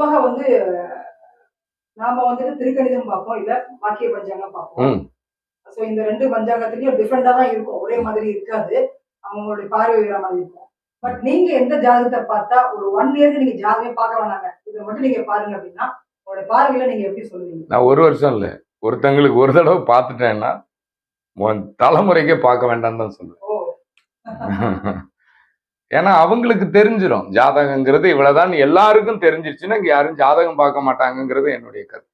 பொதுவாக வந்து நாம வந்துட்டு திருக்கணிதம் பார்ப்போம் இல்ல வாக்கிய பஞ்சாங்கம் பார்ப்போம். சோ இந்த ரெண்டு பஞ்சாங்கத்திலயும் டிஃப்ரெண்டா தான் இருக்கும். ஒரே மாதிரி இருக்காது. அவங்களுடைய பார்வை வேற மாதிரி இருக்கும். பட் நீங்க எந்த ஜாதகத்தை பார்த்தா ஒரு ஒன் இயருக்கு நீங்க ஜாதகமே பார்க்க வேணாங்க. இதை மட்டும் நீங்க பாருங்க அப்படின்னா உங்களுடைய பார்வையில நீங்க எப்படி சொல்லுவீங்க? நான் ஒரு வருஷம் இல்லை. ஒருத்தங்களுக்கு ஒரு தடவை பார்த்துட்டேன்னா உன் தலைமுறைக்கே பார்க்க வேண்டாம்னு தான் சொல்லுவேன். ஏன்னா அவங்களுக்கு தெரிஞ்சிடும் ஜாதகங்கிறது இவ்வளவுதான். எல்லாருக்கும் தெரிஞ்சிருச்சுன்னா இங்க யாரும் ஜாதகம் பார்க்க மாட்டாங்கங்கிறது என்னுடைய கருத்து.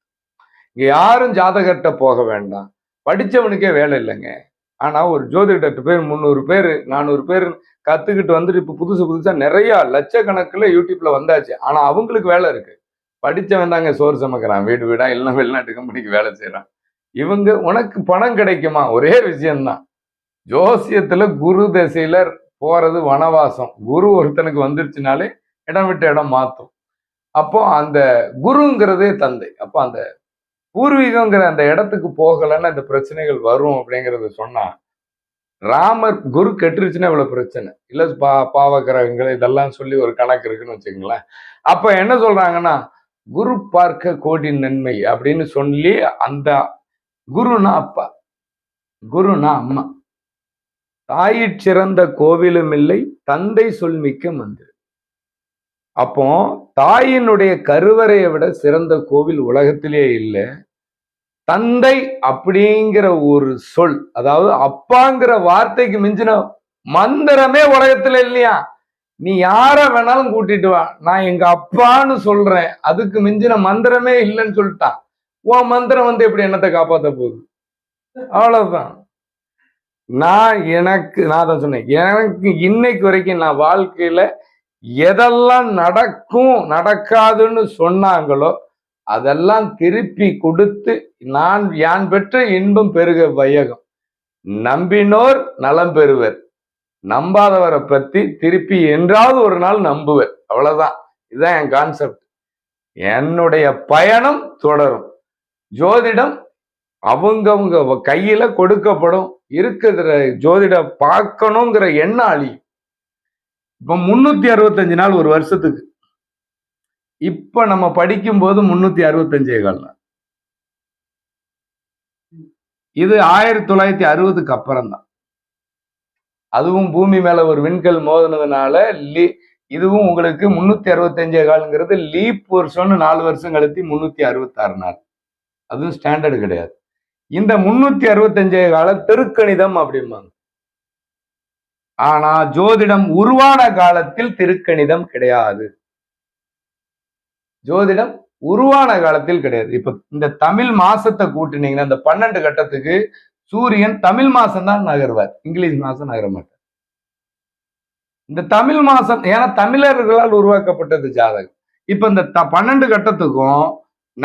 இங்க யாரும் ஜாதகர்கிட்ட போக வேண்டாம். படிச்சவனுக்கே வேலை இல்லைங்க. ஆனா ஒரு ஜோதிடர்கிட்ட பேர் முந்நூறு பேர் நானூறு பேர் கத்துக்கிட்டு வந்துட்டு இப்ப புதுசு புதுசா நிறைய லட்சக்கணக்கில் யூடியூப்ல வந்தாச்சு. ஆனா அவங்களுக்கு வேலை இருக்கு. படிச்சவன் தாங்க சோறு சமைக்கிறான். வீடு வீடா இல்லைன்னா வெளிநாட்டு கம்பெனிக்கு வேலை செய்யறான் இவங்க உனக்கு பணம் கிடைக்குமா? ஒரே விஷயம்தான். ஜோசியத்துல குரு திசையில போறது வனவாசம். குரு ஒருத்தனுக்கு வந்துருச்சுனாலே இடம் விட்டு இடம் மாற்றும் அப்போ அந்த குருங்கிறதே தந்தை. அப்போ அந்த பூர்வீகங்கிற அந்த இடத்துக்கு போகலைன்னு இந்த பிரச்சனைகள் வரும் அப்படிங்கிறத சொன்னா ராமர் குரு கெட்டுருச்சுன்னா இவ்வளவு பிரச்சனை. இல்ல பா பாவக்கிரகங்கள் இதெல்லாம் சொல்லி ஒரு கணக்கு இருக்குன்னு வச்சுக்கோங்களேன். அப்ப என்ன சொல்றாங்கன்னா குரு பார்க்க கோடி நன்மை அப்படின்னு சொல்லி அந்த குருனா அப்பா. குருனா அம்மா. தாயிற் சிறந்த கோவிலும் இல்லை தந்தை சொல் மிக்க மந்திரம். அப்போ தாயினுடைய கருவறையை விட சிறந்த கோவில் உலகத்திலே இல்லை. தந்தை அப்படிங்கிற ஒரு சொல் அதாவது அப்பாங்கிற வார்த்தைக்கு மிஞ்சின மந்திரமே உலகத்துல இல்லையா? நீ யார வேணாலும் கூட்டிட்டு வா நான் எங்க அப்பான்னு சொல்றேன் அதுக்கு மிஞ்சின மந்திரமே இல்லைன்னு சொல்லிட்டான். உன் மந்திரம் வந்து எப்படி என்னத்தை காப்பாத்த போகுது? அவ்வளவுதான். நான் எனக்கு நான் தான் சொன்னேன். எனக்கு இன்னைக்கு வரைக்கும் நான் வாழ்க்கையில எதெல்லாம் நடக்கும் நடக்காதுன்னு சொன்னாங்களோ அதெல்லாம் திருப்பி கொடுத்து நான் யான் பெற்ற இன்பம் பெருக வையகம். நம்பினோர் நலம் பெறுவர். நம்பாதவரை பத்தி திருப்பி என்றாவது ஒரு நாள் நம்புவர். அவ்வளவுதான். இதுதான் என் கான்செப்ட் என்னுடைய பயணம் தொடரும். ஜோதிடம் அவங்கவுங்க கையில கொடுக்கப்படும் இருக்கிற ஜோதிட பார்க்கணுங்கிற எண்ணம் அழியும் இப்ப முன்னூத்தி அறுபத்தஞ்சு நாள் ஒரு வருஷத்துக்கு. இப்ப நம்ம படிக்கும் போது முன்னூத்தி அறுபத்தஞ்சே கால் நாள் இது ஆயிரத்தி தொள்ளாயிரத்தி அறுபதுக்கு அப்புறம் தான் அதுவும் பூமி மேல ஒரு விண்கல் மோதினதுனால லீ இதுவும் உங்களுக்கு முன்னூத்தி அறுபத்தஞ்சே காலங்கிறது லீப் வருஷம்னு நாலு வருஷம் கழித்து முன்னூத்தி அறுபத்தாறு நாள். அதுவும் ஸ்டாண்டர்டு கிடையாது. இந்த முன்னூத்தி அறுபத்தஞ்சு கால திருக்கணிதம் அப்படிம்பாங்க. ஆனா ஜோதிடம் உருவான காலத்தில் திருக்கணிதம் கிடையாது. ஜோதிடம் உருவான காலத்தில் கிடையாது. இப்ப இந்த தமிழ் மாசத்தை கூட்டினீங்கன்னா இந்த பன்னெண்டு கட்டத்துக்கு சூரியன் தமிழ் மாசம் தான் நகர்வார். இங்கிலீஷ் மாசம் நகர மாட்டார். இந்த தமிழ் மாசம் ஏன்னா தமிழர்களால் உருவாக்கப்பட்டது ஜாதகம். இப்ப இந்த பன்னெண்டு கட்டத்துக்கும்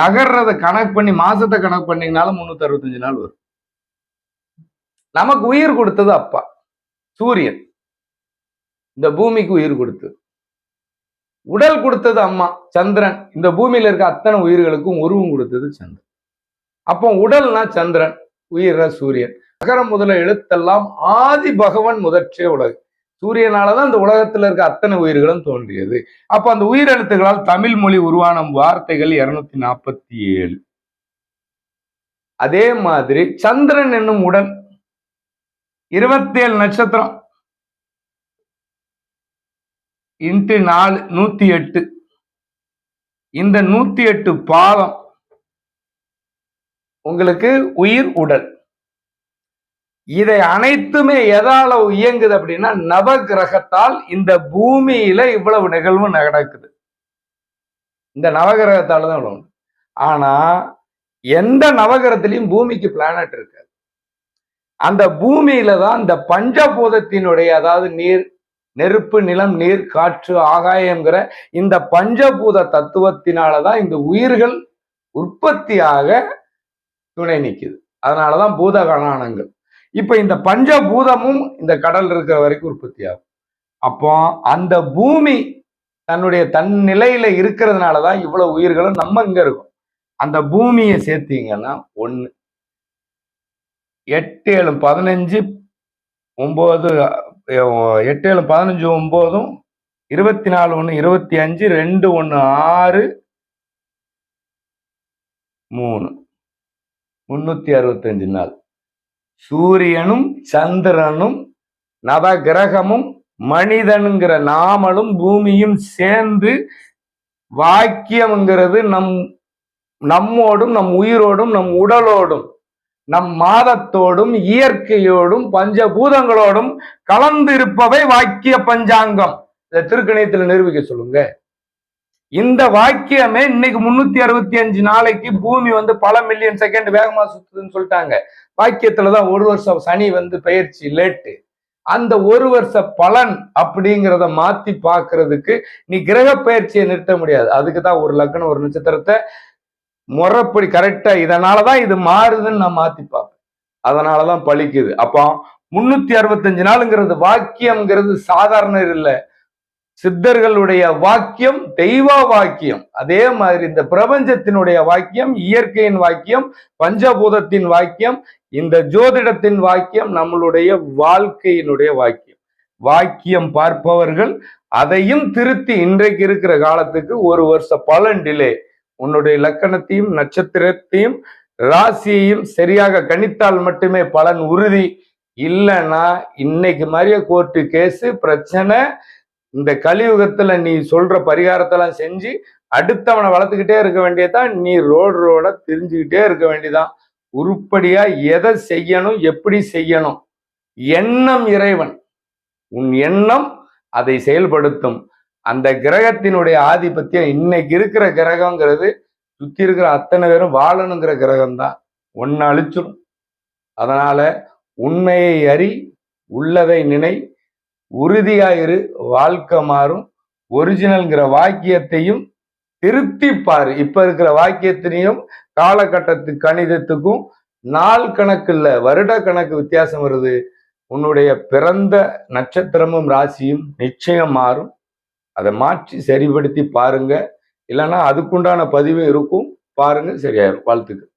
நகர்றதை கணக்கு பண்ணி மாசத்தை கணக்கு பண்ணீங்கனாலும் முன்னூத்தி அறுபத்தஞ்சு நாள் வரும். நமக்கு உயிர் கொடுத்தது அப்பா சூரியன். இந்த பூமிக்கு உயிர் கொடுத்தது உடல் கொடுத்தது அம்மா சந்திரன். இந்த பூமியில இருக்க அத்தனை உயிர்களுக்கும் உருவம் கொடுத்தது சந்திரன். அப்போ உடல்னா சந்திரன் உயிர்னா சூரியன். நகரம் முதல எழுத்தெல்லாம் ஆதி பகவன் முதற்றே உலகு சூரியனால தான் இந்த உலகத்துல இருக்க அத்தனை உயிர்களும் தோன்றியது. அப்ப அந்த உயிரெழுத்துகளால் தமிழ் மொழி உருவான வார்த்தைகள் இருநூத்தி நாற்பத்தி ஏழு அதே மாதிரி சந்திரன் என்னும் உடல் இருபத்தேழு நட்சத்திரம். இன்ட்டு நாலு நூத்தி எட்டு. இந்த நூத்தி எட்டு பாதம் உங்களுக்கு உயிர் உடல். இதை அனைத்துமே எதால இயங்குது அப்படின்னா நவகிரகத்தால் இந்த பூமியில இவ்வளவு நிகழ்வு நடக்குது. இந்த நவகிரகத்தால தான் இவ்வளவு ஆனா எந்த நவகிரகத்திலையும் பூமிக்கு பிளானட் இருக்காது. அந்த பூமியில தான் இந்த பஞ்சபூதத்தினுடைய அதாவது நீர் நெருப்பு நிலம் நீர் காற்று ஆகாயங்கிற இந்த பஞ்சபூத தத்துவத்தினாலதான் இந்த உயிர்கள் உற்பத்தியாக துணை நிக்குது. அதனாலதான் பூத கணானங்கள் இப்ப இந்த பஞ்சபூதமும் இந்த கடல் இருக்கிற வரைக்கும் உற்பத்தி ஆகும் அப்போ அந்த பூமி தன்னுடைய தன் நிலையில இருக்கிறதுனாலதான் இவ்வளவு உயிர்களும் நம்ம இங்க இருக்கும். அந்த பூமியை சேர்த்தீங்கன்னா ஒன்று எட்டு ஏழு பதினஞ்சு ஒம்பது எட்டு ஏழு பதினஞ்சு ஒம்போதும் இருபத்தி நாலு ஒன்று இருபத்தி அஞ்சு ரெண்டு ஒன்று ஆறு மூணு முந்நூற்றி அறுபத்தஞ்சு நாள். சூரியனும் சந்திரனும் நவகிரகமும் மனிதனுங்கிற நாமளும் பூமியும் சேர்ந்து வாக்கியம்ங்கிறது நம் நம்மோடும் நம் உயிரோடும் நம் உடலோடும் நம் மாதத்தோடும் இயற்கையோடும் பஞ்சபூதங்களோடும் கலந்திருப்பவை வாக்கிய பஞ்சாங்கம். இதை திருக்கணியத்தில் நிரூபிக்க சொல்லுங்க. இந்த வாக்கியமே இன்னைக்கு முன்னூத்தி அறுபத்தி அஞ்சு நாளைக்கு பூமி வந்து பல மில்லியன் செகண்ட் வேகமா சுத்துதுன்னு சொல்லிட்டாங்க. வாக்கியத்துலதான் ஒரு வருஷம் சனி வந்து பயிற்சி லேட்டு அந்த ஒரு வருஷ பலன் அப்படிங்கிறத மாத்தி பாக்குறதுக்கு நீ கிரக பயிற்சியை நிறுத்த முடியாது. அதுக்கு தான் ஒரு லக்னம் ஒரு நட்சத்திரத்தை முறைப்படி கரெக்டா இதனாலதான் இது மாறுதுன்னு நான் மாத்தி பார்ப்பேன். அதனாலதான் பழிக்குது. அப்போ முன்னூத்தி அறுபத்தஞ்சு நாளுங்கிறது வாக்கியம்ங்கிறது சாதாரண இல்லை. சித்தர்களுடைய வாக்கியம் தெய்வ வாக்கியம். அதே மாதிரி இந்த பிரபஞ்சத்தினுடைய வாக்கியம் இயற்கையின் வாக்கியம் பஞ்சபூதத்தின் வாக்கியம் இந்த ஜோதிடத்தின் வாக்கியம் நம்மளுடைய வாழ்க்கையினுடைய வாக்கியம். வாக்கியம் பார்ப்பவர்கள் அதையும் திருத்தி இன்றைக்கு இருக்கிற காலத்துக்கு ஒரு வருஷ பலன் டிலே உன்னுடைய லக்கணத்தையும் நட்சத்திரத்தையும் ராசியையும் சரியாக கணித்தால் மட்டுமே பலன் உறுதி. இல்லைன்னா இன்னைக்கு மாதிரியே கோர்ட்டு கேஸு பிரச்சனை இந்த கலியுகத்துல நீ சொல்ற பரிகாரத்தெல்லாம் செஞ்சு அடுத்தவனை வளர்த்துக்கிட்டே இருக்க வேண்டியதான் நீ ரோடு ரோட தெரிஞ்சுக்கிட்டே இருக்க வேண்டியதான் உருப்படியா எதை செய்யணும் எப்படி செய்யணும்? எண்ணம் இறைவன். உன் எண்ணம் அதை செயல்படுத்தும். அந்த கிரகத்தினுடைய ஆதிபத்தியம் இன்னைக்கு இருக்கிற கிரகங்கிறது சுத்தி இருக்கிற அத்தனை பேரும் வாழணுங்கிற கிரகம் தான் ஒன்னு அழிச்சிடும் அதனால உண்மையை அறி உள்ளதை நினை உறுதியாயிரு வாழ்க்கை மாறும். ஒரிஜினல்ங்கிற வாக்கியத்தையும் திருத்தி பாரு. இப்ப இருக்கிற வாக்கியத்தினையும் காலகட்டத்து கணிதத்துக்கும் நாள் கணக்கு இல்ல வருட கணக்கு வித்தியாசம் வருது. உன்னுடைய பிறந்த நட்சத்திரமும் ராசியும் நிச்சயம் மாறும். அதை மாற்றி சரிப்படுத்தி பாருங்க. இல்லைன்னா அதுக்குண்டான பதிவு இருக்கும். பாருங்க சரியாயிரும். வாழ்த்துக்கள்.